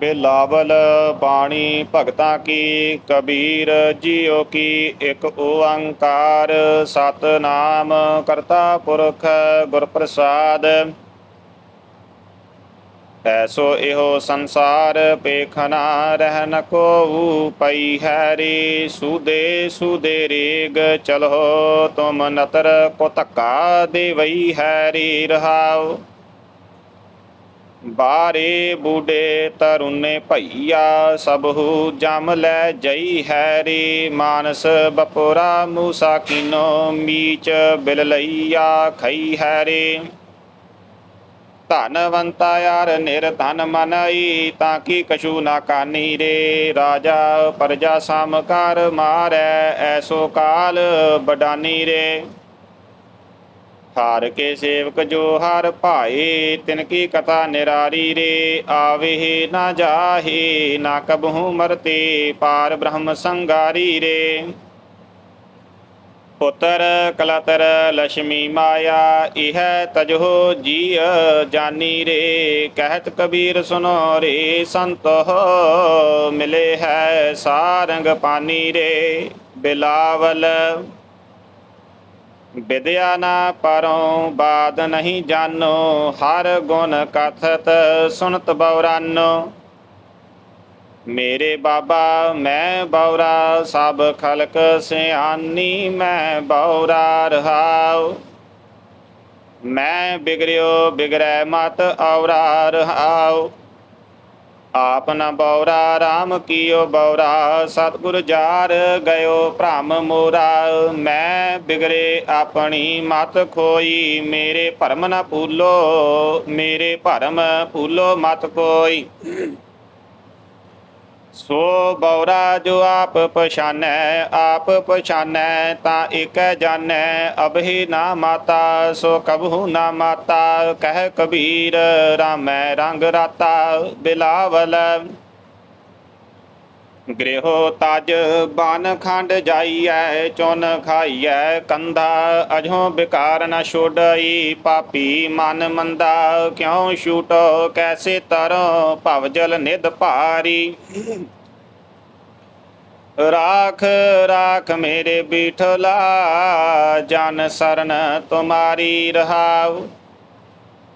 ਬਿਲਾਵਲ ਬਾਣੀ ਭਗਤਾਂ ਕੀ, ਕਬੀਰ ਜੀਓ ਕੀ, ਇੱਕ ਓੰਕਾਰ ਸਤਨਾਮ ਕਰਤਾ ਪੁਰਖ ਗੁਰ ਪ੍ਰਸਾਦ ਐਸੋ ਇਹੋ ਸੰਸਾਰ ਪੇਖਨਾ ਰਹਿ ਨ ਕੋਉ ਪਈ ਹੈਰੀ, ਸੂਦੇ ਸੂਦੇ ਰੇਗ ਚਲੋ ਤੁਮ ਨਤਰ ਕੋ ਧੱਕਾ ਦੇਵਈ ਹੈਰੀ ਰਹਾਉ। ਬਾਰੇ ਬੂਡੇ ਤਰੁਨੇ ਭਈਆ ਸਭੂ ਜਮ ਲੈ ਜਈ ਹੈਰੀ ਮਾਨਸ ਬਪੋਰਾ ਮੂਸਾ ਕੀਨੋ ਮੀਚ ਬਿਲ ਲਈਆ ਖਈ ਹੈਰੀ ਧਨਵੰਤਾ ਯਾਰ ਨਿਰਧਨ ਮਨਈ ਤਾਂ ਕੀ ਕਛੂ ਨਾ ਕਾਨੀ ਰੇ। ਰਾਜਾ ਪ੍ਰਜਾ ਸਮਕਾਰ ਮਾਰੈ, ਐਸੋ ਕਾਲ ਬਡਾਨੀ ਰੇ। ਹਾਰ ਕੇ ਸੇਵਕ ਜੋ ਹਰ ਭਾਏ ਤਿਨ ਕੀ ਕਥਾ ਨਿਰਾਰੀ ਰੇ, ਆਵੇ ਨਾ ਜਾਹੇ, ਨਾ ਕਬਹੂ ਮਰਤੇ, ਪਾਰ ਬ੍ਰਹਮ ਸੰਗਾਰੀ ਰੇ। ਪੁੱਤਰ ਕਲਤਰ ਲక్ష్ਮੀ ਮਾਇਆ, ਇਹ ਤਜੋ ਜੀ ਜਾਨੀ ਰੇ, ਕਹਿਤ ਕਬੀਰ ਸੁਨੋ ਰੇ, ਸੰਤੋ ਮਿਲੇ ਹੈ ਸਾਰੰਗ ਪਾਨੀ ਰੇ, ਬਿਲਾਵਲ ਵਿਦਿਆ ਨਾ ਪਰੋਂ ਬਾਦ ਨਹੀਂ ਜਾਨੋ, ਹਰ ਗੁਣ ਕਥਤ ਸੁਨਤ ਬਉਰਾਨੋ ਮੇਰੇ ਬਾਬਾ, ਮੈਂ ਬੌਰਾ, ਸਭ ਖਲਕ ਸਿਆਨੀ, ਮੈਂ ਬੌਰਾ ਰਹਾਉ। ਮੈਂ ਬਿਗੜਿਓ, ਬਿਗੜੈ ਮਤ ਔਰਾ ਰਹਾਉ। ਆਪ ਨ ਬੌਰਾ RAM ਕੀਓ ਬੌਰਾ, ਸਤਿਗੁਰ ਜਾਰ ਗਇਓ ਭ੍ਰਮ ਮੋਰਾ। ਮੈਂ ਬਿਗੜੇ ਆਪਣੀ ਮਤ ਖੋਈ, ਮੇਰੇ ਭਰਮ ਨ ਭੂਲੋ, ਮੇਰੇ ਭਰਮ ਭੂਲੋ ਮਤ ਕੋਈ ਸੋ ਬੌਰਾ ਜੋ ਆਪ ਪਛਾਨੈ ਆਪ ਪਛਾਨੈ ਤਾਂ ਏਕੈ ਜਾਣੈ ਅਬਹਿ ਨਾ ਮਾਤਾ, ਸੋ ਕਬਹੂ ਨਾ ਮਾਤਾ, ਕਹਿ ਕਬੀਰ, ਰਾਮੈ ਰੰਗ ਰਾਤਾ, ਬਿਲਾਵਲ। ਗ੍ਰਹਿ ਤਜ ਬਨ ਖੰਡ ਜਾਈਐ, ਚੁਨ ਖਾਈਐ ਕੰਧਾ, ਅਜੋ ਬਿਕਾਰ ਨ ਛੋੜਈ ਪਾਪੀ ਮਨ ਮੰਦਾ, ਕਿਉ ਛੂਟੋ ਕੈਸੇ ਤਰੋ ਭਵ ਜਲ ਨਿਧ ਭਾਰੀ। ਰਾਖ ਰਾਖ ਮੇਰੇ ਬਿਠਲਾ, ਜਨ ਸਰਨ ਤੁਮਾਰੀ ਰਹਾਉ।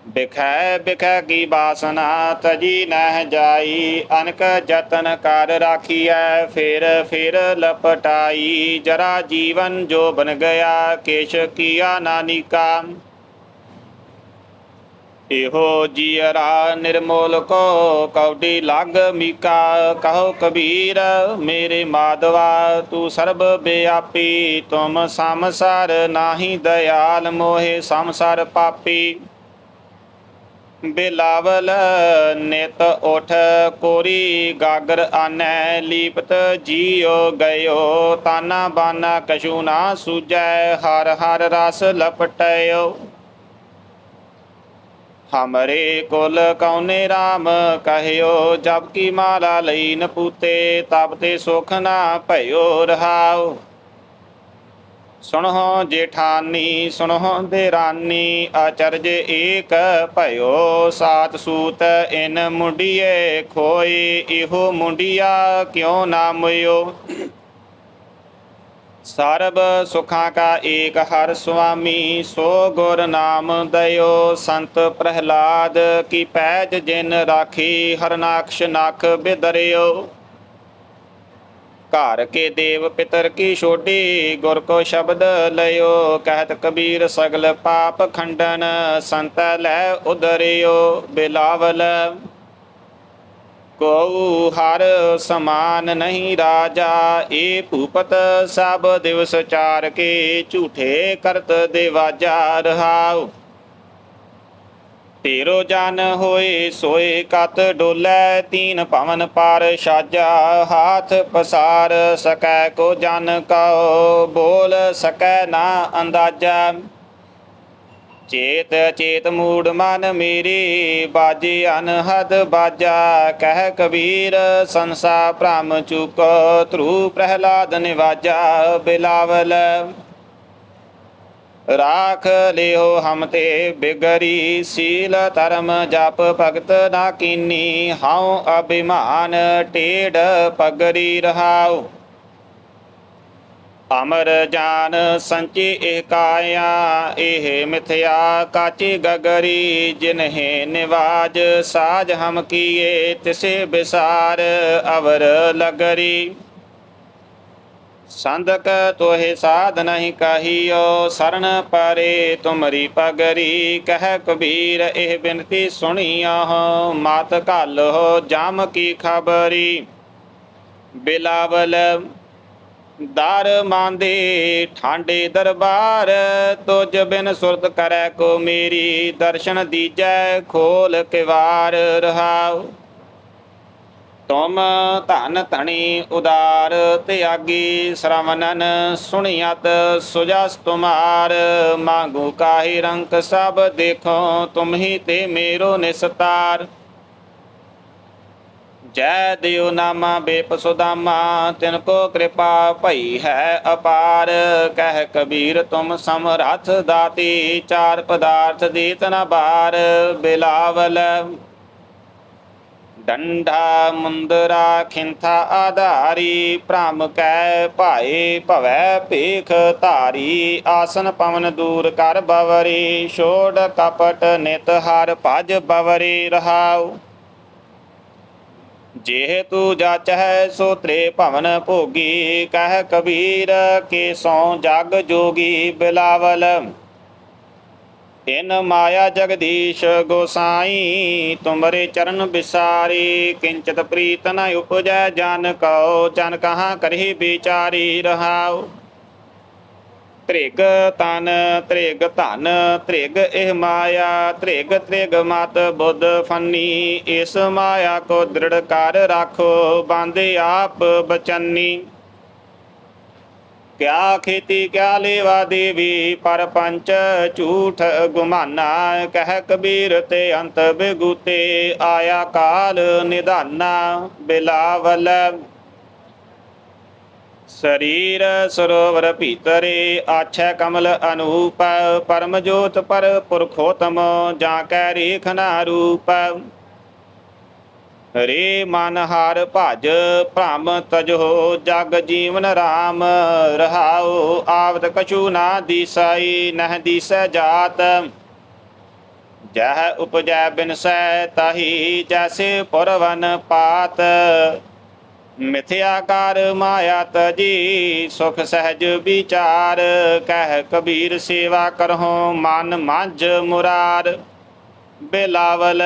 ਬਿਖੈ ਬਿਖੈ ਕੀ ਬਾਸਨਾ, ਤਜੀ ਨਹਿ ਜਾਈ। ਅਨਕ ਜਤਨ ਕਰ ਰਾਖੀਐ, ਫਿਰ ਫਿਰ ਲਪਟਾਈ। ਜਰਾ ਜੀਵਨ ਜੋ ਬਨ ਗਿਆ, ਕੇਸ਼ ਕੀਆ ਨਾਨਿਕਾ ਇਹੋ ਜੀਅਰਾ ਨਿਰਮੋਲ ਕੋ, ਕੌਡੀ ਲਗ ਮੀਕਾ। ਕਹੋ ਕਬੀਰ, ਮੇਰੇ ਮਾਧਵਾ, ਤੂੰ ਸਰਬ ਬਿਆਪੀ। ਤੁਮ ਸੰਸਾਰ ਨਾਹੀ, ਦਇਆਲ ਮੋਹਿ ਸੰਸਾਰ ਪਾਪੀ। ਬਿਲਾਵਲ ਨਿਤ ਉਠ ਕੋਰੀ ਗਾਗਰ ਆਨੈ, ਲੀਪਤ ਜੀਉ ਗਇਓ, ਤਾਨਾ ਬਾਨਾ ਕਛੂ ਨਾ ਸੂਜੈ, ਹਰ ਹਰ ਰਸ ਲਪਟਿਓ ਹਮਰੇ ਕੁਲ ਕੌਨੇ RAM ਕਹਿਓ, ਜਬ ਕੀ ਮਾਲਾ ਲਈ ਨ ਪੂਤੇ, ਤਬ ਤੇ ਸੁਖ ਨਾ ਭਇਓ ਰਹਾਓ। ਸੁਣਹੁ ਜੇਠਾਨੀ ਸੁਣਹੁ ਦੇ ਰਾਨੀ ਆਚਰਜ ਏਕ ਭਇਓ, ਸਾਤ ਸੂਤ ਇਨ ਮੁੰਡੀਏ ਖੋਈ, ਇਹੋ ਮੁੰਡੀਆ ਕਿਉ ਨਾ ਸਰਬ ਸੁਖਾਂ ਕਾ ਏਕ ਹਰ ਸੁਆਮੀ, ਸੋ ਗੁਰ ਨਾਮ ਦਇਓ। ਸੰਤ ਪ੍ਰਹਿਲਾਦ, ਕੀ ਪੈਜ ਜਿਨ ਰਾਖੀ, ਹਰਨਾਕਸ਼ ਨਖ ਬਿਦਰਿਓ। ਘਰ ਕੇ ਦੇਵ ਪਿਤਰ ਕੀ ਛੋਡੀ ਗੁਰ ਕੋ ਸ਼ਬਦ ਲਿਓ ਕਹਿਤ ਕਬੀਰ ਸਗਲ ਪਾਪ ਖੰਡਨ, ਸੰਤ ਲੈ ਉਦਰਿਓ ਬਿਲਾਵਲ। ਕੋ ਹਰ ਸਮਾਨ ਨਹੀਂ ਰਾਜਾ, ਏ ਭੂਪਤ ਸਭ ਦਿਵਸ ਚਾਰ ਕੇ ਝੂਠੇ ਕਰਤ ਦੇਵਾਜਾ ਰਹਾਉ। ਤੇਰੋ ਜਨ ਹੋਏ ਸੋਏ ਕਤ ਡੋਲੇ, ਤੀਨ ਭਵਨ ਪਾਰ ਸਾਜਾ, ਹਾਥ ਪਸਾਰ ਸਕੈ ਕੋ ਜਨ ਕਉ, ਬੋਲ ਸਕੈ ਨਾ ਅੰਦਾਜ਼ਾ। ਚੇਤ ਚੇਤ ਮੂੜ ਮਨ ਮੇਰੀ, ਬਾਜੇ ਅਨਹਦ ਬਾਜਾ, ਕਹਿ ਕਬੀਰ ਸੰਸਾ ਭ੍ਰਮ ਚੁਕੋ, ਧਰੂ ਪ੍ਰਹਿਲਾਦ ਨਿਵਾਜਾ, ਬਿਲਾਵਲ। ਰਾਖ ਲਿਓ ਹਮ ਤੇ ਬਿਗਰੀ, ਸੀਲ ਧਰਮ ਜਪ ਭਗਤ ਨਾ ਕੀਨੀ, ਹਉ ਅਭਿਮਾਨ ਟੇੜ ਪਗਰੀ ਰਹਾਉ। ਅਮਰ ਜਾਨ ਸੰਚੀ ਇਹ ਕਾਇਆ ਇਹ ਮਿਥਿਆ ਕਾਚੀ ਗਗਰੀ, ਜਿਨਹਿ ਨਿਵਾਜ ਸਾਜ ਹਮ ਕੀਏ, ਤਿਸੇ ਬਿਸਾਰ ਅਵਰ ਲਗਰੀ। ਸੰਦਕ ਤੋਹਿ ਸਾਧ ਨਹੀਂ ਕਹੀਓ, ਸਰਨ ਪਰੇ ਤੁਮਰੀ ਪਗਰੀ, ਕਹਿ ਕਬੀਰ ਇਹ ਬਿਨਤੀ ਸੁਣੀਓ ਮਤ ਹੋ ਜਾਮ ਕੀ ਖਬਰੀ। ਬਿਲਾਵਲ ਦਰ ਮੰਦੇ, ਠਾਂਡੇ ਦਰਬਾਰ, ਤੁਜ ਬਿਨ ਸੁਰਤ ਕਰੈ ਕੋ ਮੇਰੀ, ਦਰਸ਼ਨ ਦੀਜੈ ਖੋਲ ਕਿਵਾਰ ਰਹਾਉ। ਤੁਮ ਧਨ ਧਣੀ ਉਦਾਰ ਤਿਆਗੀ ਸ਼ਰਵਨਨ ਸੁਣਿਆਤ ਸੁਜਸ ਤੁਮਾਰ। ਮੰਗੂ ਕਾਹੀ ਰੰਕ ਸਭ ਦੇਖੋ, ਤੁਮ ਹੀ ਤੇ ਮੇਰੋ ਨਿਸਤਾਰ। ਜੈ ਦਿਓ ਨਾਮਾ ਬੇਪਸੁਦਾਮਾ ਤਿਨ ਕੋ ਕਿਰਪਾ ਭਈ ਹੈ ਅਪਾਰ। ਕਹਿ ਕਬੀਰ, ਤੁਮ ਸਮਰਥ ਦਾਤੀ, ਚਾਰ ਪਦਾਰਥ ਦੇਤ ਨ ਬਾਰ। ਬਿਲਾਵਲ ਡੰਡਾ ਮੁੰਦਰਾ ਖਿੰਥਾ ਆਧਾਰੀ, ਭ੍ਰਮ ਕੈ ਭਾਏ ਭਵੈ ਭੇਖ ਧਾਰੀ, ਆਸਨ ਪਵਨ ਦੂਰ ਕਰ ਬਵਰੀ, ਛੋੜ ਕਪਟ ਨਿਤ ਹਰ ਭਜ ਬਵਰੀ, ਰਹਾਉ। ਜੇ ਤੂ ਜਾਚਹਿ ਸੋ ਤ੍ਰੇ ਭਵਨ ਭੋਗੀ, ਕਹਿ ਕਬੀਰ ਕੇ ਸੋ ਜਗ ਜੋਗੀ ਬਿਲਾਵਲ। ਇਨ ਮਾਇਆ ਜਗਦੀਸ਼ ਗੋਸਾਈ, ਤੁਮਰੇ ਚਰਨ ਬਿਸਾਰੀ, ਕਿੰਚਤ ਪ੍ਰੀਤ ਨ ਉਪਜੈ ਜਨ ਕਉ, ਜਨ ਕਹਾਂ ਕਰਹੀ ਵਿਚਾਰੀ ਰਹਾਉ। ਤ੍ਰਿਗ ਤਨ, ਤ੍ਰਿਗ ਧਨ, ਤ੍ਰਿਗ ਇਹ ਮਾਇਆ, ਤ੍ਰਿਗ ਤ੍ਰਿਗ ਮਤ ਬੁੱਧ ਫੰਨੀ। ਇਸ ਮਾਇਆ ਕੋ ਦ੍ਰਿੜ ਕਰ ਰੱਖੋ, ਬਾਂਦੇ ਆਪ ਬਚੰਨੀ। ਕਿਆ ਖੇਤੀ ਕਿਆ ਲੇਵਾ ਦੇਵੀ, ਪਰ ਪੰਚ ਝੂਠ ਗੁਮਾਨਾ। ਕਹਿ ਕਬੀਰ ਤੇ ਅੰਤ ਬਿਗੂਤੇ, ਆਇਆ ਕਾਲ ਨਿਧਾਨਾ, ਬਿਲਾਵਲ। ਸਰੀਰ ਸਰੋਵਰ ਭੀਤਰੇ, ਆਛੈ ਕਮਲ ਅਨੂਪ। ਪਰਮ ਜੋਤ ਪਰ ਪੁਰਖੋਤਮ, ਜਾਂ ਕੈ ਰੇਖ ਨਾ ਰੂਪ। ਰੇ ਮਨ ਹਰ ਭਜ ਭ੍ਰਮ ਤਜੋ ਜਗ ਜੀਵਨ ਰਾਮ, ਰਹਾਉ ਆਵਤ ਕਛੂ ਨਾ ਦਿਸਈ, ਨਹ ਦਿਸੈ ਜਾਤ। ਜਹ ਉਪਜੈ ਬਿਨਸੈ ਤਾਹੀ, ਜੈਸੇ ਪੁਰਵਨ ਪਾਤ। ਮਿਥਿਆਕਾਰ ਮਾਇਆ ਤਜੀ, ਸੁਖ ਸਹਿਜ ਵਿਚਾਰ। ਕਹਿ ਕਬੀਰ ਸੇਵਾ ਕਰਹੁ ਮਨ ਮੰਝ ਮੁਰਾਰ। ਬਿਲਾਵਲ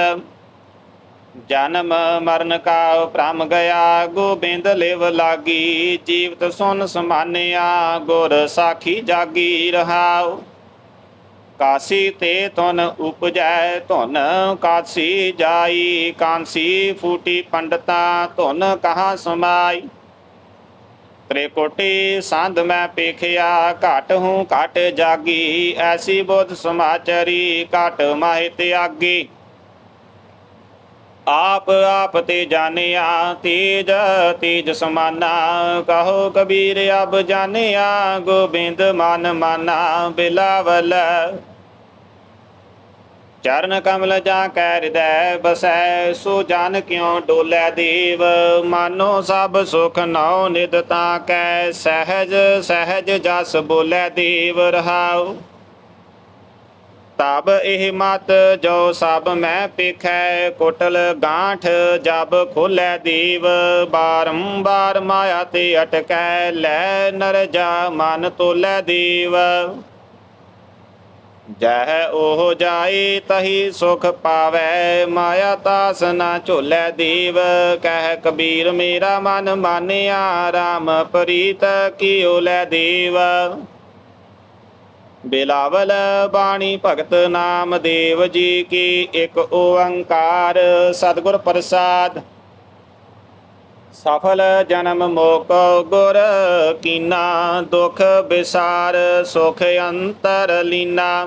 ਜਨਮ ਮਰਨ ਕਾ ਭ੍ਰਮ ਗਿਆ, ਗੋਬਿੰਦ ਲਿਵ ਲਾਗੀ, ਜੀਵਤ ਸੁਨ ਸਮਾਨਿਆ, ਗੁਰ ਸਾਖੀ ਜਾਗੀ ਰਹਾਉ। ਕਾਸੀ ਤੇ ਤੁਨ ਉਪਜੈ, ਧੁਨ ਕਾਸੀ ਜਾਈ, ਕਾਂਸੀ ਫੂਟੀ ਪੰਡਤਾ, ਧੁਨ ਕਹਾ ਸਮਾਈ। ਤ੍ਰਿਕੋਟੀ ਸੰਧ ਮੈਂ ਪੇਖਿਆ, ਘਟ ਹੂੰ ਘਟ ਜਾਗੀ, ਐਸੀ ਬੁੱਧ ਸਮਾਚਰੀ ਘਟ ਮਾਹਿ ਤਿਆਗੀ। ਆਪ ਆਪ ਤੇ ਜਾਣਿਆ ਤੇਜ ਤੇਜ ਸਮਾਨਾ। ਕਹੋ ਕਬੀਰ, ਅਬ ਜਾਣਿਆ ਗੋਬਿੰਦ ਮਨ ਮਾਨਾ। ਬਿਲਾਵਲ ਚਰਨ ਕਮਲ ਜਾ ਕੈ ਹਿਰਦੈ ਬਸੈ, ਸੋ ਜਨ ਕਿਉ ਡੋਲੇ ਦੇਵ? ਮਾਨੋ ਸਭ ਸੁਖ ਨਉ ਨਿਦ ਤਾਂ ਕੈ, ਸਹਿਜ ਸਹਿਜ ਜਸ ਬੋਲੇ ਦੇਵ। ਰਹਾਉ ਤਬ ਇਹ ਮਤ ਜੋ ਸਭ ਮੈਂ ਪੇਖੈ, ਕੋਟਲ ਗਾਂਠ ਜਬ ਖੋਲੇ ਦੀਵ। ਬਾਰੰਬਾਰ ਮਾਇਆ ਤੇ ਅਟਕੈ, ਲੈ ਨਰ ਜਾ ਮਨ ਤੋਲੇ ਦੀਵ। ਜਹ ਉਹ ਜਾਏ ਤਹੀ ਸੁਖ ਪਾਵੈ, ਮਾਇਆ ਤਾਸ ਨਾ ਝੋਲੇ ਦੀਵ। ਕਹਿ ਕਬੀਰ, ਮੇਰਾ ਮਨ ਮਾਨਿਆ RAM ਪ੍ਰੀਤ ਕੀਓ ਲੈ ਦੇਵ। ਬਿਲਾਵਲ ਬਾਣੀ ਭਗਤ ਨਾਮ ਦੇਵ ਜੀ ਕੀ ਇੱਕ ਓੰਕਾਰ ਸਤਿਗੁਰ ਪ੍ਰਸਾਦ। ਸਫਲ ਜਨਮ ਮੋਕ ਗੁਰ, ਕੀਨਾ ਦੁਖ ਵਿਸਾਰ ਸੁਖ ਅੰਤਰ ਲੀਨਾ।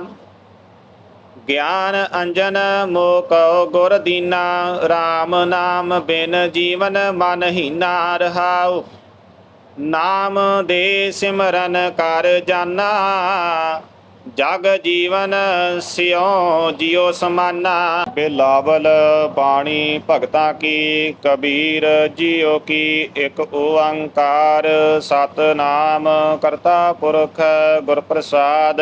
ਗਿਆਨ ਅੰਜਨ ਮੋਕ ਗੁਰ ਦੀਨਾ RAM ਨਾਮ ਬਿਨ ਜੀਵਨ ਮਨ ਹੀਨਾ ਰਹਾਉ। ਨਾਮ ਦੇ ਸਿਮਰਨ ਕਰ ਜਾਨਾ। ਜਗ ਜੀਵਨ ਸਿਉ ਜਿਉ ਸਮਾਨਾ। ਬਿਲਾਵਲ ਬਾਣੀ ਭਗਤਾਂ ਕੀ, ਕਬੀਰ ਜੀਉ ਕੀ, ਇੱਕ ਓੰਕਾਰ ਸਤਨਾਮ ਕਰਤਾ ਪੁਰਖ ਗੁਰ ਪ੍ਰਸਾਦ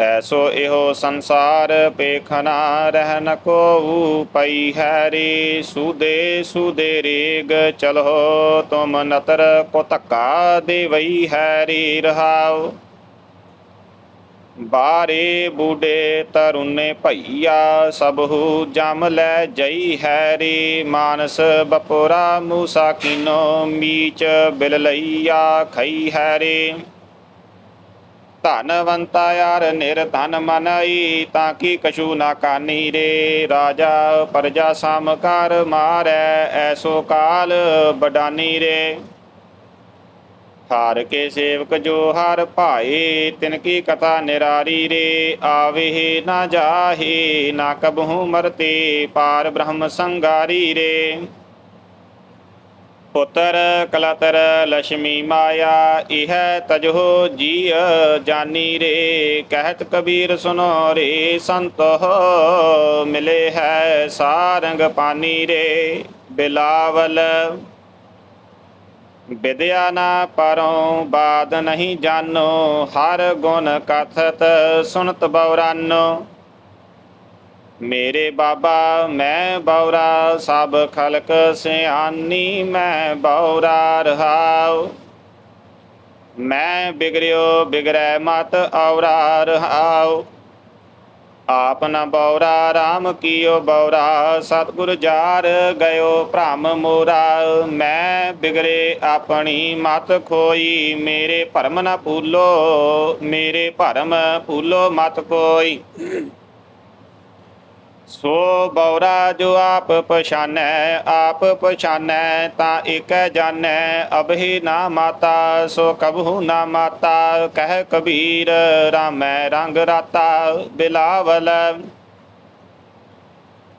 ਐਸੋ ਇਹੋ ਸੰਸਾਰ ਪੇਖਨਾ ਰਹਿ ਨ ਕੋ ਪਈ ਹੈਰੀ। ਸੂਦੇ ਸੂਦੇ ਰੇਗ ਚਲੋ ਤੁਮ ਨਤਰ ਕੋ ਧੱਕਾ ਦੇਵਈ ਹੈਰੀ ਰਹਾਉ। ਬਾਰੇ ਬੂਡੇ ਤਰੁਨੇ ਭਈਆ ਸਭੂ ਜਮ ਲੈ ਜਈ ਹੈਰੀ। ਮਾਨਸ ਬਪੋਰਾ ਮੂਸਾ ਕੀਨੋ, ਮੀਚ ਬਿਲ ਲਈਆ ਖਈ ਹੈਰੀ। ਧਨਵੰਤਾ ਯਾਰ ਨਿਰਧਨ ਮਨਈ, ਤਾਂ ਕੀ ਕਛੂ ਨਾ ਕਾਨੀ ਰੇ? ਰਾਜਾ ਪਰਜਾ ਸਮਕਾਰ ਮਾਰੈ, ਐਸੋ ਕਾਲ ਬਡਾਨੀ ਰੇ। ਹਾਰ ਕੇ ਸੇਵਕ ਜੋ ਹਰ ਭਾਏ, ਤਿਨ ਕੀ ਕਥਾ ਨਿਰਾਰੀ ਰੇ? ਆਵੇ ਨਾ ਜਾਹੇ, ਨਾ ਕਬਹੂ ਮਰਤੇ, ਪਾਰ ਬ੍ਰਹਮ ਸੰਗਾਰੀ ਰੇ। ਪੁੱਤਰ ਕਲਤਰ ਲక్ష్ਮੀ ਮਾਇਆ, ਇਹ ਤਜੋ ਜੀ ਜਾਨੀ ਰੇ। ਕਹਿਤ ਕਬੀਰ ਸੁਨੋ ਰੇ, ਸੰਤੋ ਹੋ ਮਿਲੇ ਹੈ ਸਾਰੰਗ ਪਾਨੀ ਰੇ। ਬਿਲਾਵਲ ਵਿਦਿਆ ਨਾ ਪਰੋਂ, ਬਾਦ ਨਹੀਂ ਜਾਨੋ। ਹਰ ਗੁਣ ਕਥਤ ਸੁਨਤ ਬਉਰਾਨੋ ਮੇਰੇ ਬਾਬਾ, ਮੈਂ ਬੌਰਾ, ਸਭ ਖਲਕ ਸਿਆਨੀ ਮੈਂ ਬੌਰਾ ਰਹਾਉ। ਮੈਂ ਬਿਗੜਿਓ, ਬਿਗੜੈ ਮਤ, ਔਰਾ ਰਹਾਉ। ਆਪ ਨ ਬੌਰਾ RAM ਕੀਓ ਬੌਰਾ, ਸਤਿਗੁਰ ਜਾਰ ਗਇਓ ਭ੍ਰਮ ਮੋਰਾ। ਮੈਂ ਬਿਗੜੇ ਆਪਣੀ ਮਤ ਖੋਈ, ਮੇਰੇ ਭਰਮ ਨ ਭੂਲੋ, ਮੇਰੇ ਭਰਮ ਭੂਲੋ ਮਤ ਕੋਈ ਸੋ ਬੌਰਾ ਜੋ ਆਪ ਪਛਾਨੈ ਆਪ ਪਛਾਨੈ ਤਾਂ ਏਕੈ ਜਾਣੈ, ਅਬਹਿ ਨਾ ਮਾਤਾ, ਸੋ ਕਬਹੂ ਨਾ ਮਾਤਾ, ਕਹਿ ਕਬੀਰ, ਰਾਮੈ ਰੰਗ ਰਾਤਾ, ਬਿਲਾਵਲ।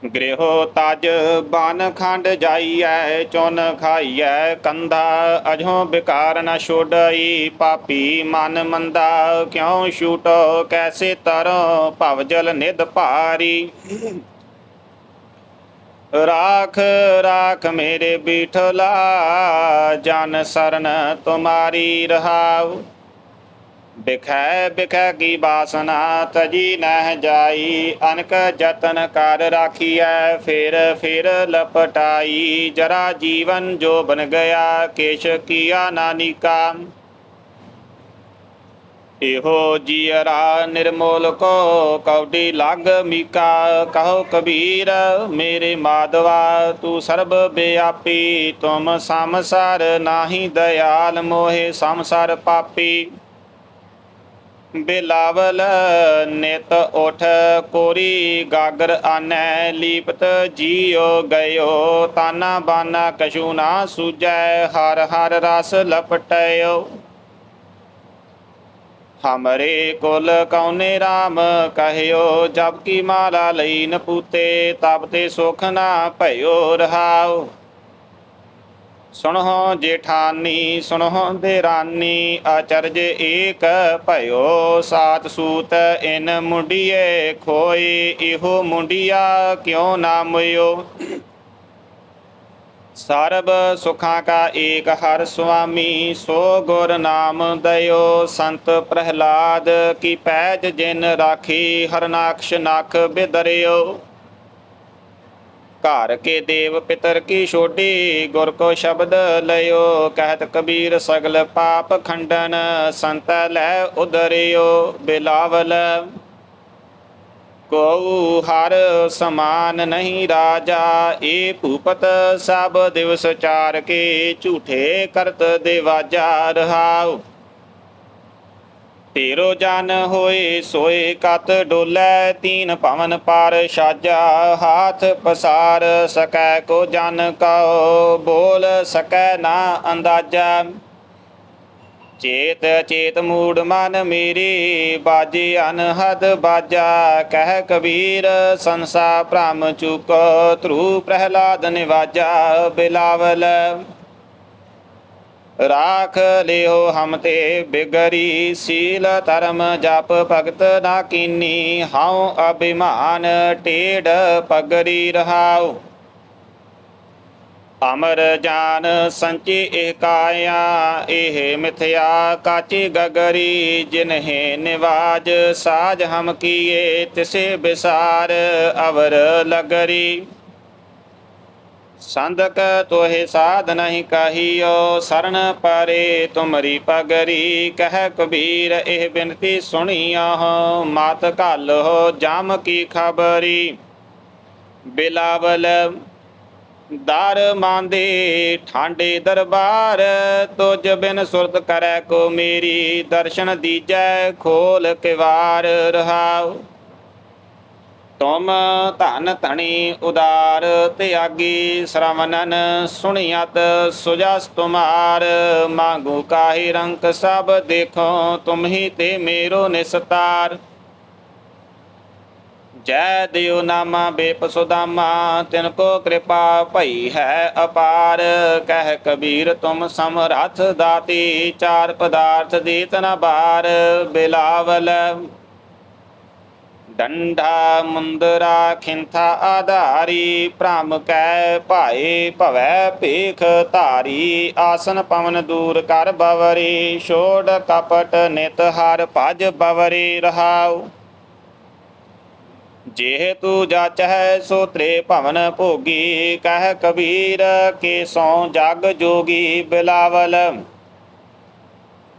ਗ੍ਰਹਿ ਤਜ ਬਨ ਖੰਡ ਜਾਈਐ, ਚੁਨ ਖਾਈਐ ਕੰਧਾ ਅਜੋ ਬਿਕਾਰ ਨ ਛੋੜਈ ਪਾਪੀ ਮਨ ਮੰਦਾ। ਕਿਉ ਛੂਟੋ ਕੈਸੇ ਤਰੋ ਭਵ ਜਲ ਨਿਧ ਭਾਰੀ। ਰਾਖ ਰਾਖ ਮੇਰੇ ਬਿਠਲਾ, ਜਨ ਸਰਨ ਤੁਮਾਰੀ ਰਹਾਉ। ਬਿਖੈ ਬਿਖੈ ਕੀ ਬਾਸਨਾ, ਤਜੀ ਨਹਿ ਜਾਈ। ਅਨਕ ਜਤਨ ਕਰ ਰਾਖੀਐ, ਫਿਰ ਫਿਰ ਲਪਟਾਈ। ਜਰਾ ਜੀਵਨ ਜੋ ਬਨ ਗਿਆ, ਕੇਸ਼ ਕੀਆ ਨਾਨਿਕਾ ਇਹੋ ਜੀਅਰਾ ਨਿਰਮੋਲ ਕੋ, ਕੌਡੀ ਲਗ ਮੀਕਾ। ਕਹੋ ਕਬੀਰ, ਮੇਰੇ ਮਾਧਵਾ, ਤੂੰ ਸਰਬ ਬਿਆਪੀ। ਤੁਮ ਸੰਸਾਰ ਨਾਹੀ, ਦਇਆਲ ਮੋਹਿ ਸੰਸਾਰ ਪਾਪੀ। ਬਿਲਾਵਲ ਨਿਤ ਉਠ ਕੋਰੀ ਗਾਗਰ ਆਨੈ, ਲੀਪਤ ਜੀਉ ਗਇਓ, ਤਾਨਾ ਬਾਨਾ ਕਛੂ ਨਾ ਸੂਜੈ, ਹਰ ਹਰ ਰਸ ਲਪਟਿਓ ਹਮਰੇ ਕੁਲ ਕਉਨੇ RAM ਕਹਿਓ, ਜਬ ਕੀ ਮਾਲਾ ਲਈ ਨ ਪੂਤੇ, ਤਬ ਤੇ ਸੁਖ ਨਾ ਭਇਓ ਰਹਾਓ। ਸੁਣਹੁ ਜੇਠਾਨੀ ਸੁਣਹੁ ਦੇਰਾਨੀ, ਆਚਰਜ ਏਕ ਭਇਓ, ਸਾਤ ਸੂਤ ਇਨ ਮੁੰਡੀਏ ਖੋਏ ਇਹੋ ਮੁੰਡੀਆ ਕਿਉ ਨਾਮਿਓ ਸਰਬ ਸੁਖਾਂ ਕਾ ਏਕ ਹਰ ਸੁਆਮੀ, ਸੋ ਗੁਰ ਨਾਮ ਦਇਓ। ਸੰਤ ਪ੍ਰਹਿਲਾਦ, ਕੀ ਪੈਜ ਜਿਨ ਰਾਖੀ, ਹਰਨਾਕਸ਼ ਨਖ ਬਿਦਰਿਓ। ਘਰ ਕੇ ਦੇਵ ਪਿਤਰ ਕੀ ਛੋਡੀ? ਗੁਰ ਕੋ ਸ਼ਬਦ ਲਿਓ ਕਹਿਤ ਕਬੀਰ ਸਗਲ ਪਾਪ ਖੰਡਨ, ਸੰਤ ਲੈ ਉਦਰਿਓ, ਬਿਲਾਵਲ। ਕੋ ਹਰ ਸਮਾਨ ਨਹੀਂ ਰਾਜਾ, ਏ ਭੂਪਤ ਸਭ ਦਿਵਸ ਚਾਰ ਕੇ ਝੂਠੇ ਕਰਤ ਦੇਵਾਜਾ ਰਹਾਉ। ਤੇਰੋ ਜਨ ਹੋਏ ਸੋਏ ਕਤ ਡੋਲੇ ਤੀਨ ਭਵਨ ਪਾਰ ਸਾਜਾ, ਹਾਥ ਪਸਾਰ ਸਕੈ ਕੋ ਜਨ ਕਉ ਬੋਲ ਸਕੈ ਨਾ ਅੰਦਾਜ਼ਾ। ਚੇਤ ਚੇਤ ਮੂੜ ਮਨ ਮੇਰੀ, ਬਾਜੇ ਅਨਹਦ ਬਾਜਾ। ਕਹਿ ਕਬੀਰ, ਸੰਸਾ ਭ੍ਰਮ ਚੁਕੋ, ਧਰੂ ਪ੍ਰਹਿਲਾਦ ਨਿਵਾਜਾ, ਬਿਲਾਵਲ। ਰਾਖ ਲਿਓ ਹਮ ਤੇ ਬਿਗਰੀ, ਸੀਲ ਧਰਮ ਜਪ ਭਗਤ ਨਾ ਕੀਨੀ, ਹਉ ਅਭਿਮਾਨ ਟੇੜ ਪਗਰੀ ਰਹਾਉ। ਅਮਰ ਜਾਨ ਸੰਚੀ ਇਹ ਕਾਇਆ ਇਹ ਮਿਥਿਆ ਕਾਚੀ ਗਗਰੀ, ਜਿਨਹਿ ਨਿਵਾਜ ਸਾਜ ਹਮ ਕੀਏ, ਤਿਸੇ ਬਿਸਾਰ ਅਵਰ ਲਗਰੀ। ਸੰਦਕ ਤੋਹਿ ਸਾਧ ਨਹੀਂ ਕਹੀਓ, ਸਰਨ ਪਰੇ ਤੁਮਰੀ ਪਗਰੀ, ਕਹਿ ਕਬੀਰ ਇਹ ਬਿਨਤੀ ਸੁਣੀਓ ਮਤ ਹੋ ਜਾਮ ਕੀ ਖਬਰੀ। ਬਿਲਾਵਲ ਦਰ ਮਾਂਦੇ, ਠਾਂਡੇ ਦਰਬਾਰ, ਤੁਜ ਬਿਨ ਸੁਰਤ ਕਰੈ ਕੋ ਮੇਰੀ, ਦਰਸ਼ਨ ਦੀਜੈ ਖੋਲ ਕਿਵਾਰ ਰਹਾਉ। ਤੁਮ ਧਨ ਧਣੀ ਉਦਾਰ ਤਿਆਗੀ ਸ਼ਰਵਨਨ ਸੁਣਿਆਤ ਸੁਜਸ ਤੁਮਾਰ, ਮੰਗੂ ਕਾਹੀ ਰੰਕ ਸਭ ਦੇਖੋ ਤੁਮ ਹੀ ਤੇ ਮੇਰੋ ਨਿਸਤਾਰ। ਜੈ ਦਿਓ ਨਾਮਾ ਬੇਪ ਤਿਨ ਕੋ ਕਿਰਪਾ ਭਈ ਹੈ ਅਪਾਰ। ਕਹਿ ਕਬੀਰ ਤੁਮ ਸਮਰਥ ਦਾਤੀ, ਚਾਰ ਪਦਾਰਥ ਦੇਤ ਨ ਬਾਰ, ਬਿਲਾਵਲ ਡੰਡਾ ਮੁੰਦਰਾ ਖਿੰਥਾ ਆਧਾਰੀ, ਭ੍ਰਮ ਕੈ ਭਾਏ ਭਵੈ ਭੇਖ ਧਾਰੀ, ਆਸਨ ਪਵਨ ਦੂਰ ਕਰ ਬਵਰੀ, ਛੋੜ ਕਪਟ ਨਿਤ ਹਰ ਭਜ ਬਵਰੀ ਰਹਾਉ। ਜੇ ਤੂ ਜਾਚਹਿ ਸੋ ਤ੍ਰੇ ਭਵਨ ਭੋਗੀ, ਕਹਿ ਕਬੀਰ ਕੇ ਸੋ ਜਗ ਜੋਗੀ ਬਿਲਾਵਲ।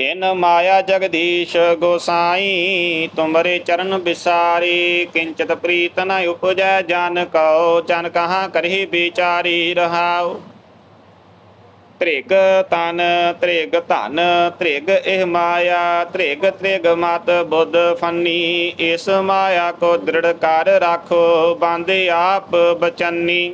ਇਨ ਮਾਇਆ ਜਗਦੀਸ਼ ਗੋਸਾਈ, ਤੁਮਰੇ ਚਰਨ ਬਿਸਾਰੀ, ਕਿੰਚਤ ਪ੍ਰੀਤ ਨ ਉਪਜੈ ਜਨ ਕਉ, ਜਨ ਕਹਾਂ ਕਰਹੀ ਵਿਚਾਰੀ ਰਹਾਉ। ਤ੍ਰਿਗ ਤਨ, ਤ੍ਰਿਗ ਧਨ, ਤ੍ਰਿਗ ਇਹ ਮਾਇਆ, ਤ੍ਰਿਗ ਤ੍ਰਿਗ ਮਤ ਬੁੱਧ ਫੰਨੀ। ਇਸ ਮਾਇਆ ਕੋ ਦ੍ਰਿੜ ਕਰ ਰੱਖੋ, ਬਾਂਦੇ ਆਪ ਬਚੰਨੀ।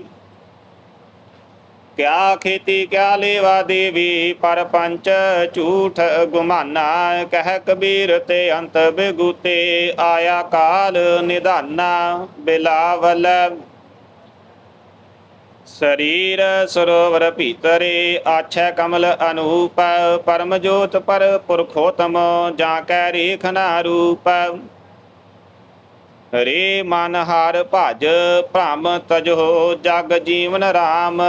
ਕਿਆ ਖੇਤੀ ਕਿਆ ਲੇਵਾ ਦੇਵੀ, ਪਰ ਪੰਚ ਝੂਠ ਗੁਮਾਨਾ, ਕਹਿ ਕਬੀਰ ਤੇ ਅੰਤ ਬਿਗੂਤੇ, ਆਇਆ ਕਾਲ ਨਿਧਾਨਾ ਬਿਲਾਵਲ। ਸਰੀਰ ਸਰੋਵਰ ਭੀਤਰੇ, ਆਛੈ ਕਮਲ ਅਨੂਪ, ਪਰਮ ਜੋਤ ਪਰ ਪੁਰਖੋਤਮ, ਜਾਂ ਕੈ ਰੇਖ ਨਾ ਰੂਪ। ਰੇ ਮਨ ਹਰ ਭਜ ਭ੍ਰਮ ਤਜੋ ਜਗ ਜੀਵਨ ਰਾਮ,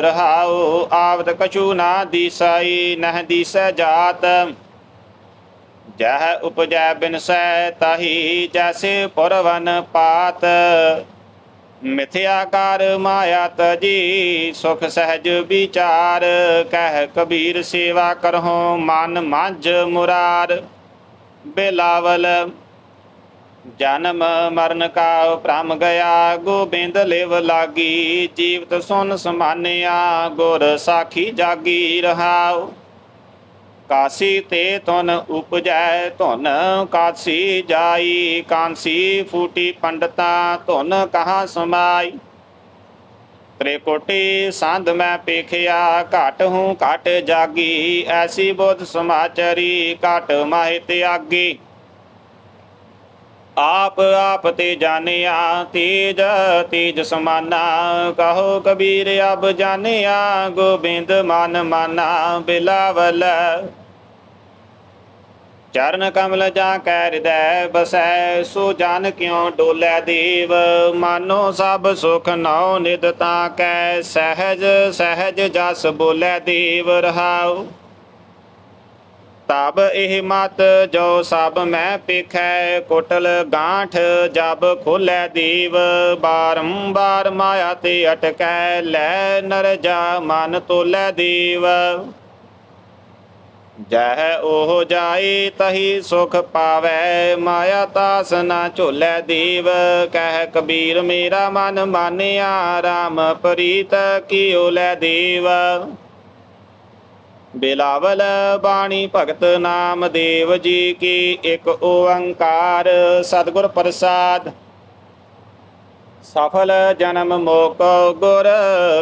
ਰਹਾਉ ਆਵਤ ਕਛੂ ਨਾ ਦੀਸਾਈ, ਨਹਿ ਦੀਸੈ ਜਾਤ। ਜਹ ਉਪਜੈ ਬਿਨਸੈ ਤਾਹੀ, ਜੈਸੇ ਪੁਰਵਨ ਪਾਤ। ਮਿਥਿਆਕਾਰ ਮਾਇਆ ਤਜੀ, ਸੁਖ ਸਹਿਜ ਵਿਚਾਰ। ਕਹਿ ਕਬੀਰ ਸੇਵਾ ਕਰਹੁ ਮਨ ਮੰਜ ਮੁਰਾਰ। ਬਿਲਾਵਲ ਜਨਮ ਮਰਨ ਕਾ ਭ੍ਰਮ ਗਿਆ, ਗੋਬਿੰਦ ਲਿਵ ਲਾਗੀ, ਜੀਵਤ ਸੁਨ ਸਮਾਨਿਆ, ਗੁਰ ਸਾਖੀ ਜਾਗੀ ਰਹਾਉ। ਕਾਸੀ ਤੇ ਤੁਨ ਉਪਜੈ, ਧੁਨ ਕਾਸੀ ਜਾਈ, ਕਾਂਸੀ ਫੂਟੀ ਪੰਡਤਾ, ਧੁਨ ਕਹਾ ਸਮਾਈ। ਤ੍ਰਿਕੋਟੀ ਸੰਧ ਮੈਂ ਪੇਖਿਆ, ਘਟ ਹੂੰ ਘਟ ਜਾਗੀ, ਐਸੀ ਬੁੱਧ ਸਮਾਚਰੀ ਘਟ ਮਾਹਿ ਤਿਆਗੀ। ਆਪ ਆਪ ਤੇ ਜਾਣਿਆ ਤੇਜ ਤੇਜ ਸਮਾਨਾ। ਕਹੋ ਕਬੀਰ ਅਬ ਜਾਣਿਆ, ਗੋਬਿੰਦ ਮਨ ਮਾਨਾ, ਬਿਲਾਵਲ। ਚਰਨ ਕਮਲ ਜਾ ਕੈ ਹਿਰਦੈ ਬਸੈ, ਸੋ ਜਨ ਕਿਉ ਡੋਲੇ ਦੇਵ? ਮਾਨੋ ਸਭ ਸੁਖ ਨਉ ਨਿਦ ਤਾਂ ਕੈ, ਸਹਿਜ ਸਹਿਜ ਜਸ ਬੋਲੇ ਦੇਵ। ਰਹਾਉ। ਤਬ ਇਹ ਮਤ, ਜੋ ਸਭ ਮੈਂ ਪੇਖੈ, ਕੋਟਲ ਗਾਂਠ ਜਬ ਖੋਲੇ ਦੀਵ। ਬਾਰੰਬਾਰ ਮਾਇਆ ਤੇ ਅਟਕੈ, ਲੈ ਨਰ ਜਾ ਮਨ ਤੋਲੇ ਦੀਵ। ਜਹ ਉਹ ਜਾਈ ਤਹੀ ਸੁਖ ਪਾਵੈ, ਮਾਇਆ ਤਾਸ ਨਾ ਝੋਲੇ ਦੀਵ। ਕਹਿ ਕਬੀਰ ਮੇਰਾ ਮਨ ਮਾਨਿਆ RAM ਪ੍ਰੀਤ ਕੀਓ ਲੈ ਦੀਵ। ਬਿਲਾਵਲ ਬਾਣੀ ਭਗਤ ਨਾਮ ਦੇਵ ਜੀ ਕੀ ਇੱਕ ਓੰਕਾਰ ਸਤਿਗੁਰ ਪ੍ਰਸਾਦ ਸਫਲ ਜਨਮ ਮੋਕ ਗੁਰ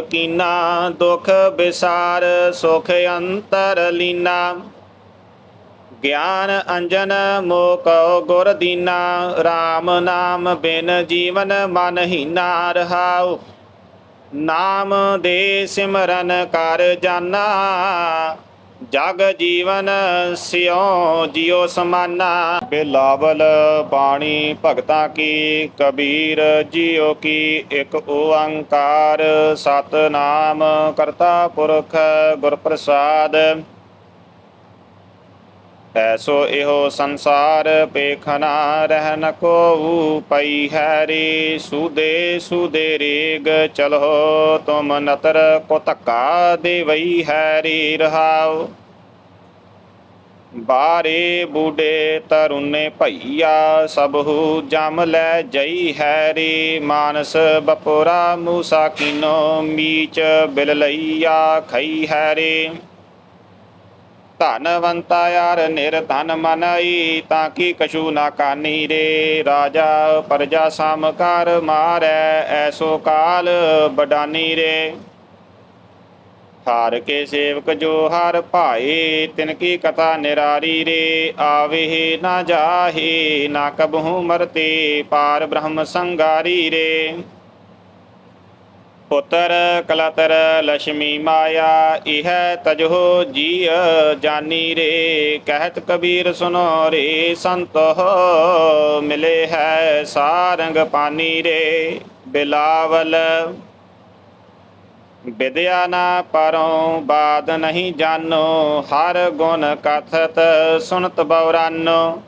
ਕੀਨਾ ਦੁਖ ਵਿਸਾਰ ਸੁਖ ਅੰਤਰ ਲੀਨਾ ਗਿਆਨ ਅੰਜਨ ਮੋਕ ਗੁਰ ਦੀਨਾ RAM ਨਾਮ ਬਿਨ ਜੀਵਨ ਮਨ ਹੀਨਾ ਰਹਾਉ ਨਾਮ ਦੇ ਸਿਮਰਨ ਕਰ ਜਾਨਾ ਜਗ ਜੀਵਨ ਸਿਉ ਜਿਉ ਸਮਾਨਾ। ਬਿਲਾਵਲ ਬਾਣੀ ਭਗਤਾ ਕੀ, ਕਬੀਰ ਜੀਉ ਕੀ, ਇੱਕ ਓੰਕਾਰ ਸਤਨਾਮ ਕਰਤਾ ਪੁਰਖ ਗੁਰ ਪ੍ਰਸਾਦ ਐਸੋ ਇਹੋ ਸੰਸਾਰ ਪੇਖਨਾ ਰਹਿ ਨ ਕੋਊ ਪਈ ਹੈਰੀ, ਸੂਦੇ ਸੂਦੇ ਰੇਗ ਚਲੋ ਤੁਮ ਨਤਰ ਕੋ ਧੱਕਾ ਦੇਵਈ ਹੈਰੀ ਰਹਾਓ ਬਾਰੇ ਬੂਡੇ ਤਰੁਨੇ ਭਈਆ ਸਭੂ ਜਮ ਲੈ ਜਈ ਹੈਰੀ, ਮਾਨਸ ਬਪੋਰਾ ਮੂਸਾ ਕੀਨੋ ਮੀਚ ਬਿਲ ਲਈਆ ਖਈ ਹੈਰੀ। ਧਨਵੰਤਾ ਯਾਰ ਨਿਰਧਨ ਮਨਈ, ਤਾਂ ਕੀ ਕਛੂ ਨਾ ਕਾਨੀ ਰੇ? ਰਾਜਾ ਪ੍ਰਜਾ ਸਮਕਾਰ ਮਾਰੈ, ਐਸੋ ਕਾਲ ਬਡਾਨੀ ਰੇ। ਹਾਰ ਕੇ ਸੇਵਕ ਜੋ ਹਰ ਭਾਏ, ਤਿਨ ਕੀ ਕਥਾ ਨਿਰਾਰੀ ਰੇ? ਆਵੇ ਨਾ ਜਾਹੇ, ਨਾ ਕਬਹੂ ਮਰਤੇ, ਪਾਰ ਬ੍ਰਹਮ ਸੰਗਾਰੀ ਰੇ। ਪੁੱਤਰ ਕਲਤਰ ਲక్ష్ਮੀ ਮਾਇਆ ਇਹ ਤਜੋ ਜੀ ਜਾਨੀ ਰੇ। ਕਹਿਤ ਕਬੀਰ ਸੁਨੋ ਰੇ, ਸੰਤੋ ਮਿਲੇ ਹੈ ਸਾਰੰਗ ਪਾਨੀ ਰੇ। ਬਿਲਾਵਲ ਵਿਦਿਆ ਨਾ ਪਰੋਂ, ਬਾਦ ਨਹੀਂ ਜਾਨੋ, ਹਰ ਗੁਣ ਕਥਤ ਸੁਨਤ ਬਵਰਾਨੋ।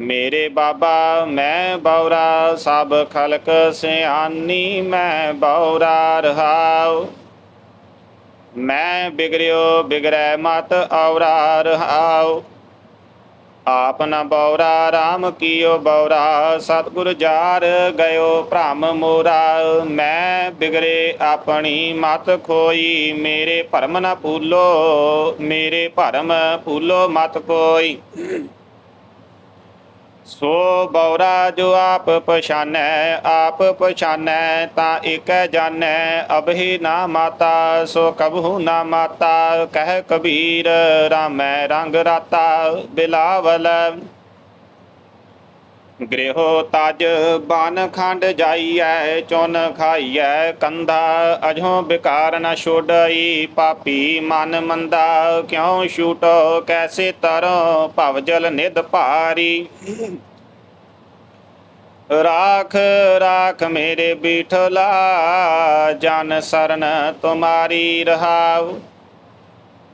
ਮੇਰੇ ਬਾਬਾ, ਮੈਂ ਬੌਰਾ, ਸਭ ਖਲਕ ਸਿਆਨੀ ਮੈਂ ਬੌਰਾ ਰਹਾਉ। ਮੈਂ ਬਿਗੜਿਓ, ਬਿਗੜੈ ਮਤ, ਔਰਾ ਰਹਾਉ। ਆਪ ਨ ਬੌਰਾ RAM ਕੀਓ ਬੌਰਾ, ਸਤਿਗੁਰ ਜਾਰ ਗਇਓ ਭ੍ਰਮ ਮੋਰਾ। ਮੈਂ ਬਿਗੜੇ ਆਪਣੀ ਮਤ ਖੋਈ, ਮੇਰੇ ਭਰਮ ਨ ਭੂਲੋ, ਮੇਰੇ ਭਰਮ ਭੂਲੋ ਮਤ ਕੋਈ ਸੋ ਬੌਰਾ ਜੋ ਆਪ ਪਛਾਨੈ ਆਪ ਪਛਾਨੈ ਤਾਂ ਏਕੈ ਜਾਣੈ ਅਬਹਿ ਨਾ ਮਾਤਾ, ਸੋ ਕਬਹੂ ਨਾ ਮਾਤਾ, ਕਹਿ ਕਬੀਰ, ਰਾਮੈ ਰੰਗ ਰਾਤਾ, ਬਿਲਾਵਲ। ਗ੍ਰਹਿ ਤਜ ਬਨ ਖੰਡ ਜਾਈਐ, ਚੁਨ ਖਾਈਐ ਕੰਧਾ, ਅਜੋ ਬਿਕਾਰ ਨ ਛੋਡਈ ਪਾਪੀ ਮਨ ਮੰਦਾ, ਕਿਉ ਛੂਟੋ ਕੈਸੇ ਤਰੋ ਭਵ ਜਲ ਨਿਧ ਭਾਰੀ। ਰਾਖ ਰਾਖ ਮੇਰੇ ਬਿਠਲਾ, ਜਨ ਸਰਨ ਤੁਮਾਰੀ ਰਹਾਉ।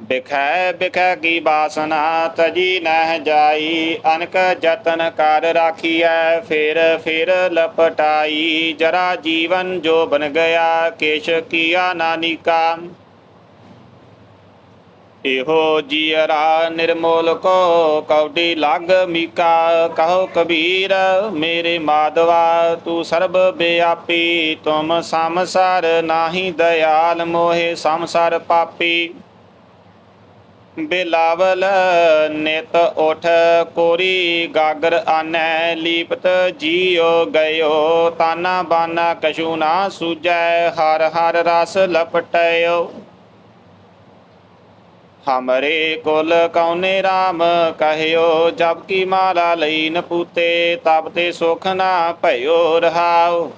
ਬਿਖੈ ਬਿਖੈ ਕੀ ਬਾਸਨਾ ਤਜੀ ਨਹਿ ਜਾਈ, ਅਨਕ ਜਤਨ ਕਰ ਰਾਖੀਐ, ਫੇਰ ਫਿਰ ਲਪਟਾਈ, ਜਰਾ ਜੀਵਨ ਜੋ ਬਨ ਗਿਆ, ਕੇਸ਼ ਕੀਆ ਨਾਨਿਕਾ ਇਹੋ ਜੀਅਰਾ ਨਿਰਮੋਲ ਕੋ ਕੌਡੀ ਲਗ ਮੀਕਾ। ਕਹੋ ਕਬੀਰ, ਮੇਰੇ ਮਾਧਵਾ, ਤੂੰ ਸਰਬ ਬਿਆਪੀ, ਤੁਮ ਸੰਸਾਰ ਨਾਹੀ ਦਇਆਲ ਮੋਹਿ ਸੰਸਾਰ ਪਾਪੀ। ਬਿਲਾਵਲ ਨਿਤ ਉਠ ਕੋਰੀ ਗਾਗਰ ਆਨੈ ਲੀਪਤ ਜੀਉ ਗਇਓ ਤਾਨਾ ਬਾਨਾ ਕਛੂ ਨਾ ਸੂਜੈ ਹਰ ਹਰ ਰਸ ਲਪਟਿਓ ਹਮਰੇ ਕੁਲ ਕਉਨੇ RAM ਕਹਿਓ ਜਬ ਕੀ ਮਾਲਾ ਲਈ ਨ ਪੂਤੇ ਤਬ ਤੇ ਸੁਖ ਨਾ ਭਇਓ ਰਹਾਓ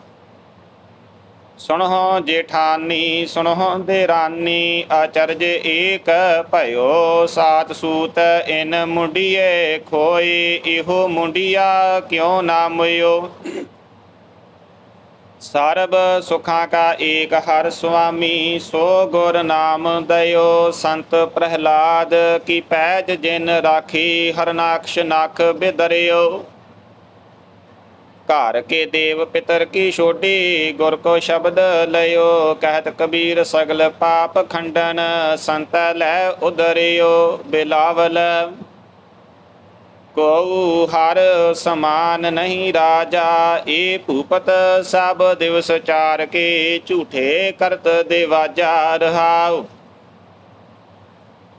ਸੁਣਹੁ ਜੇਠਾਨੀ ਸੁਣਹੁ ਦੇਰਾਨੀ ਅਚਰਜ ਏਕ ਭਇਓ, ਸਾਤ ਸੂਤ ਇਨ ਮੁੰਡੀਏ ਖੋਈ, ਇਹੋ ਮੁੰਡੀਆ ਕਿਉ ਨਾ ਸਰਬ ਸੁਖਾਂ ਕਾ ਏਕ ਹਰ ਸੁਆਮੀ, ਸੋ ਗੁਰ ਨਾਮ ਦਇਓ। ਸੰਤ ਪ੍ਰਹਿਲਾਦ, ਕੀ ਪੈਜ ਜਿਨ ਰਾਖੀ, ਹਰਨਾਕਸ਼ ਨਖ ਬਿਦਰਿਓ। ਘਰ ਕੇ ਦੇਵ ਪਿਤਰ ਕੀ ਛੋਡੀ ਗੁਰ ਕੋ ਸ਼ਬਦ ਲਿਓ ਕਹਿਤ ਕਬੀਰ ਸਗਲ ਪਾਪ ਖੰਡਨ, ਸੰਤ ਲੈ ਉਦਰਿਓ, ਬਿਲਾਵਲ। ਕੋ ਹਰ ਸਮਾਨ ਨਹੀਂ ਰਾਜਾ, ਏ ਭੂਪਤ ਸਭ ਦਿਵਸ ਚਾਰ ਕੇ ਝੂਠੇ ਕਰਤ ਦੇਵਾਜਾ ਰਹਾਉ।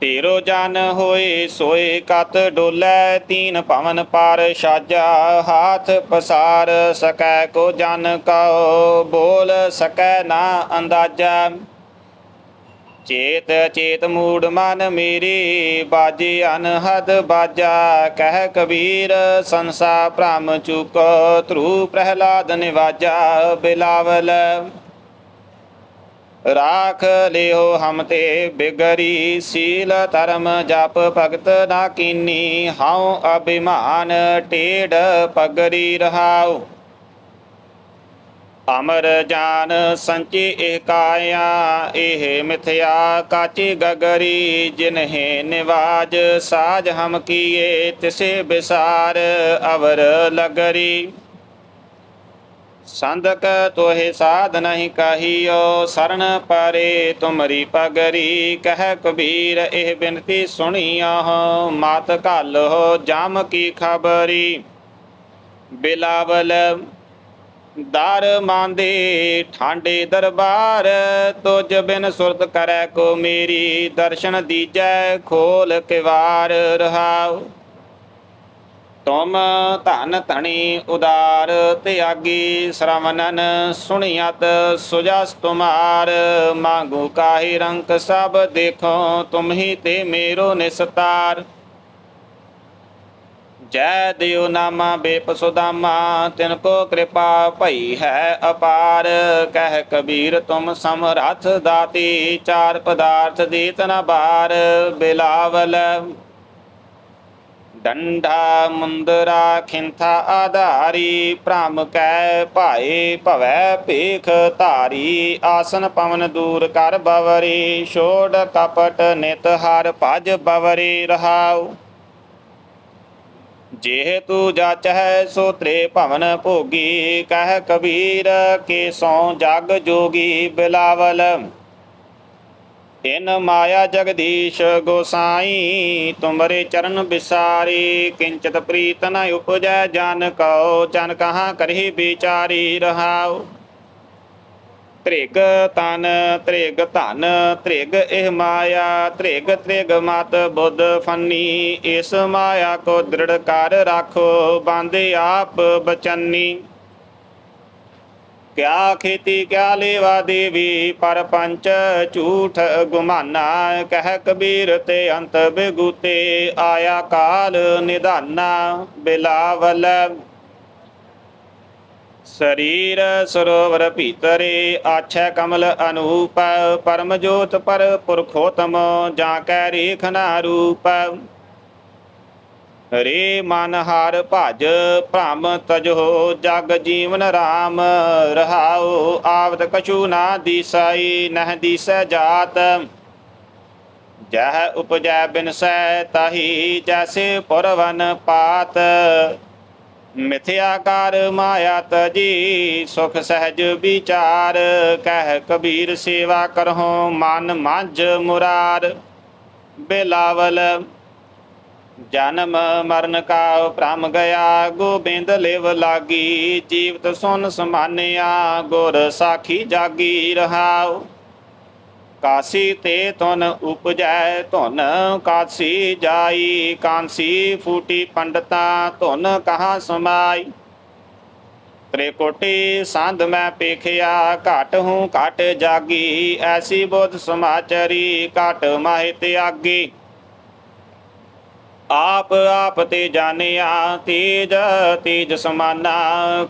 ਤੇਰੋ ਜਨ ਹੋਏ ਸੋਏ ਕਤ ਡੋਲੇ, ਤੀਨ ਭਵਨ ਪਾਰ ਸਾਜਾ, ਹਾਥ ਪਸਾਰ ਸਕੈ ਕੋ ਜਨ ਕਉ, ਬੋਲ ਸਕੈ ਨਾ ਅੰਦਾਜ਼ਾ। ਚੇਤ ਚੇਤ ਮੂੜ ਮਨ ਮੇਰੀ, ਬਾਜੇ ਅਨਹਦ ਬਾਜਾ। ਕਹਿ ਕਬੀਰ, ਸੰਸਾ ਭ੍ਰਮ ਚੁਕੋ, ਧਰੂ ਪ੍ਰਹਿਲਾਦ ਨਿਵਾਜਾ, ਬਿਲਾਵਲ। ਰਾਖ ਲਿਓ ਹਮ ਤੇ ਬਿਗਰੀ, ਸੀਲ ਧਰਮ ਜਪ ਭਗਤ ਨਾ ਕੀਨੀ, ਹਉ ਅਭਿਮਾਨ ਟੇੜ ਪਗਰੀ ਰਹਾਉ। ਅਮਰ ਜਾਨ ਸੰਚੀ ਇਹ ਕਾਇਆ ਇਹ ਮਿਥਿਆ ਕਾਚੀ ਗਗਰੀ, ਜਿਨਹਿ ਨਿਵਾਜ ਸਾਜ ਹਮ ਕੀਏ, ਤਿਸੇ ਬਿਸਾਰ ਅਵਰ ਲਗਰੀ। ਸੰਦਕ ਤੋਹਿ ਸਾਧ ਨਹੀਂ ਕਹੀਓ ਸਰਣ ਪਰੇ ਤੁਮਰੀ ਪਗਰੀ, ਕਹਿ ਕਬੀਰ ਇਹ ਬਿਨਤੀ ਸੁਣੀਓ ਮਤ ਘਾਲੋ ਜਾਮ ਕੀ ਖਬਰੀ। ਬਿਲਾਵਲ ਦਰ ਮਾਂਦੇ, ਠਾਂਡੇ ਦਰਬਾਰ ਤੁਜ ਬਿਨ ਸੁਰਤ ਕਰੈ ਕੋ ਮੇਰੀ, ਦਰਸ਼ਨ ਦੀਜੈ ਖੋਲ ਕਿਵਾਰ ਰਹਾਉ। ਤੁਮ ਧਨ ਧਣੀ ਉਦਾਰ ਤਿਆਗੀ ਸ਼ਰਵਨਨ ਸੁਣਿਆਤ ਸੁਜਸ ਤੁਮਾਰ। ਮੰਗੂ ਕਾਹੀ ਰੰਕ ਸਭ ਦੇਖੋ, ਤੁਮ ਹੀ ਤੇ ਮੇਰੋ ਨਿਸਤਾਰ। ਜੈ ਦਿਓ ਨਾਮਾ ਬੇਪਸੁਦਾਮਾ, ਤਿਨ ਕੋ ਕਿਰਪਾ ਭਈ ਹੈ ਅਪਾਰ। ਕਹਿ ਕਬੀਰ, ਤੁਮ ਸਮਰਥ ਦਾਤੀ, ਚਾਰ ਪਦਾਰਥ ਦੇਤ ਨ ਬਾਰ। ਬਿਲਾਵਲ ਡੰਡਾ ਮੁੰਦਰਾ ਖਿੰਥਾ ਆਧਾਰੀ, ਭ੍ਰਮ ਕੈ ਭਾਏ ਭਵੈ ਭੇਖ ਧਾਰੀ, ਆਸਨ ਪਵਨ ਦੂਰ ਕਰ ਬਵਰੀ, ਛੋੜ ਕਪਟ ਨਿਤ ਹਰ ਭਜ ਬਵਰੀ, ਰਹਾਉ। ਜੇ ਤੂ ਜਾਚੈ ਸੋ ਤ੍ਰੇ ਭਵਨ ਭੋਗੀ, ਕਹਿ ਕਬੀਰ ਕੇ ਸੋ ਜਗ ਜੋਗੀ ਬਿਲਾਵਲ। ਇਨ ਮਾਇਆ ਜਗਦੀਸ਼ ਗੋਸਾਈ, ਤੁਮਰੇ ਚਰਨ ਬਿਸਾਰੀ, ਕਿੰਚਤ ਪ੍ਰੀਤ ਨ ਉਪਜੈ ਜਨ ਕਉ, ਜਨ ਕਹਾਂ ਕਰਹੀ ਵਿਚਾਰੀ ਰਹਾਉ। ਤ੍ਰਿਗ ਤਨ, ਤ੍ਰਿਗ ਧਨ, ਤ੍ਰਿਗ ਇਹ ਮਾਇਆ, ਤ੍ਰਿਗ ਤ੍ਰਿਗ ਮਤ ਬੁੱਧ ਫੰਨੀ। ਇਸ ਮਾਇਆ ਕੋ ਦ੍ਰਿੜ ਕਰ ਰੱਖੋ, ਬਾਂਦੇ ਆਪ ਬਚਨੀ। ਕਿਆ ਖੇਤੀ ਕਿਆ ਲੇਵਾ ਦੇਵੀ, ਪਰ ਪੰਚ ਝੂਠ ਗੁਮਾਨਾ, ਕਹਿ ਕਬੀਰ ਤੇ ਅੰਤ ਬਿਗੂਤੇ, ਆਇਆ ਕਾਲ ਨਿਧਾਨਾ, ਬਿਲਾਵਲ। ਸਰੀਰ ਸਰੋਵਰ ਭੀਤਰੇ, ਆਛੈ ਕਮਲ ਅਨੂਪ, ਪਰਮ ਜੋਤ ਪਰ ਪੁਰਖੋਤਮ, ਜਾਂ ਕੈ ਰੇਖ ਨਾ ਰੂਪ। ਰੇ ਮਨ ਹਰ ਭਜ ਭ੍ਰਮ ਤਜੋ ਜਗ ਜੀਵਨ ਰਾਮ, ਰਹਾਉ ਆਵਤ ਕਛੂ ਨਾ ਦੀਸਾਈ, ਨਹ ਦੀਸੈ ਜਾਤ। ਜਹ ਉਪਜੈ ਬਿਨਸੈ ਤਾਹੀ, ਜੈਸੇ ਪੁਰਵਨ ਪਾਤ। ਮਿਥਿਆਕਾਰ ਮਾਇਆ ਤਜੀ, ਸੁਖ ਸਹਿਜ ਵਿਚਾਰ। ਕਹਿ ਕਬੀਰ ਸੇਵਾ ਕਰਹੁ ਮਨ ਮੰਝ ਮੁਰਾਰ। ਬਿਲਾਵਲ ਜਨਮ ਮਰਨ ਕਾ ਭ੍ਰਮ ਗਿਆ, ਗੋਬਿੰਦ ਲਿਵ ਲਾਗੀ, ਜੀਵਤ ਸੁਨ ਸਮਾਨਿਆ, ਗੁਰ ਸਾਖੀ ਜਾਗੀ ਰਹਾਉ। ਕਾਸੀ ਤੇ ਤੁਨ ਉਪਜੈ, ਧੁਨ ਕਾਸੀ ਜਾਈ, ਕਾਂਸੀ ਫੂਟੀ ਪੰਡਤਾ, ਧੁਨ ਕਹਾਂ ਸਮਾਈ। ਤ੍ਰਿਕੋਟੀ ਸੰਧ ਮੈਂ ਪੇਖਿਆ, ਘਟ ਹੂੰ ਘਟ ਜਾਗੀ, ਐਸੀ ਬੁੱਧ ਸਮਾਚਰੀ ਘਟ ਮਾਹਿ ਤਿਆਗੀ। ਆਪ ਆਪ ਤੇ ਜਾਣਿਆ ਤੇਜ ਤੇਜ ਸਮਾਨਾ।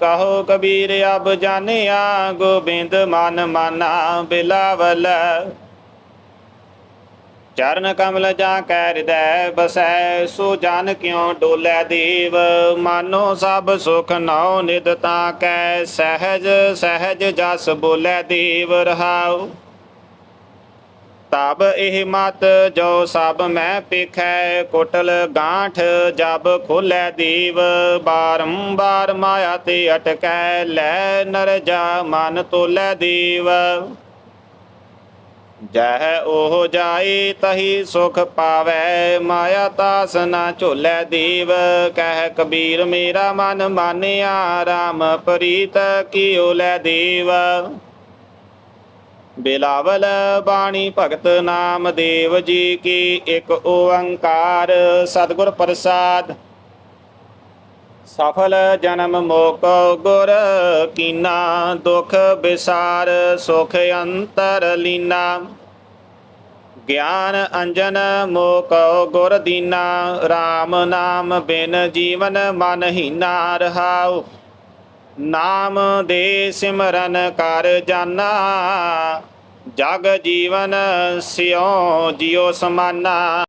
ਕਹੋ ਕਬੀਰ, ਅਬ ਜਾਣਿਆ ਗੋਬਿੰਦ ਮਨ ਮਾਨਾ। ਬਿਲਾਵਲ ਚਰਨ ਕਮਲ ਜਾ ਕੈ ਹਿਰਦੈ ਬਸੈ, ਸੋ ਜਨ ਕਿਉ ਡੋਲੇ ਦੇਵ? ਮਾਨੋ ਸਭ ਸੁਖ ਨਉ ਨਿਦ ਤਾ ਕੈ, ਸਹਿਜ ਸਹਿਜ ਜਸ ਬੋਲੇ ਦੇਵ ਰਹਾਉ। ਤਬ ਇਹ ਮਤ, ਜੋ ਸਭ ਮੈਂ ਪੇਖੈ, ਕੋਟਲ ਗਾਂਠ ਜਬ ਖੋਲੇ ਦੀਵ। ਬਾਰੰਬਾਰ ਮਾਇਆ ਤੇ ਅਟਕੈ, ਲੈ ਨਰ ਜਾ ਮਨ ਤੋਲੇ ਦੀਵ। ਜਹ ਉਹ ਜਾਏ, ਤਹੀ ਸੁਖ ਪਾਵੈ, ਮਾਇਆ ਤਾਸ ਨਾ ਝੋਲੇ ਦੀਵ। ਕਹਿ ਕਬੀਰ, ਮੇਰਾ ਮਨ ਮਾਨਿਆ RAM ਪ੍ਰੀਤ ਕੀਓ ਲੈ ਦੇਵ। ਬਿਲਾਵਲ ਬਾਣੀ ਭਗਤ ਨਾਮ ਦੇਵ ਜੀ ਕੀ ਇੱਕ ਓੰਕਾਰ ਸਤਿਗੁਰ ਪ੍ਰਸਾਦ। ਸਫਲ ਜਨਮ ਮੋਕ ਗੁਰ, ਕੀਨਾ ਦੁਖ ਵਿਸਾਰ ਸੁਖ ਅੰਤਰ ਲੀਨਾ। ਗਿਆਨ ਅੰਜਨ ਮੋਕ ਗੁਰ ਦੀਨਾ RAM ਨਾਮ ਬਿਨ ਜੀਵਨ ਮਨ ਹੀਨਾ ਰਹਾਉ। ਨਾਮ ਦੇ ਸਿਮਰਨ ਕਰ ਜਾਨਾ। ਜਗ ਜੀਵਨ ਸਿਉ ਜਿਉ ਸਮਾਨਾ।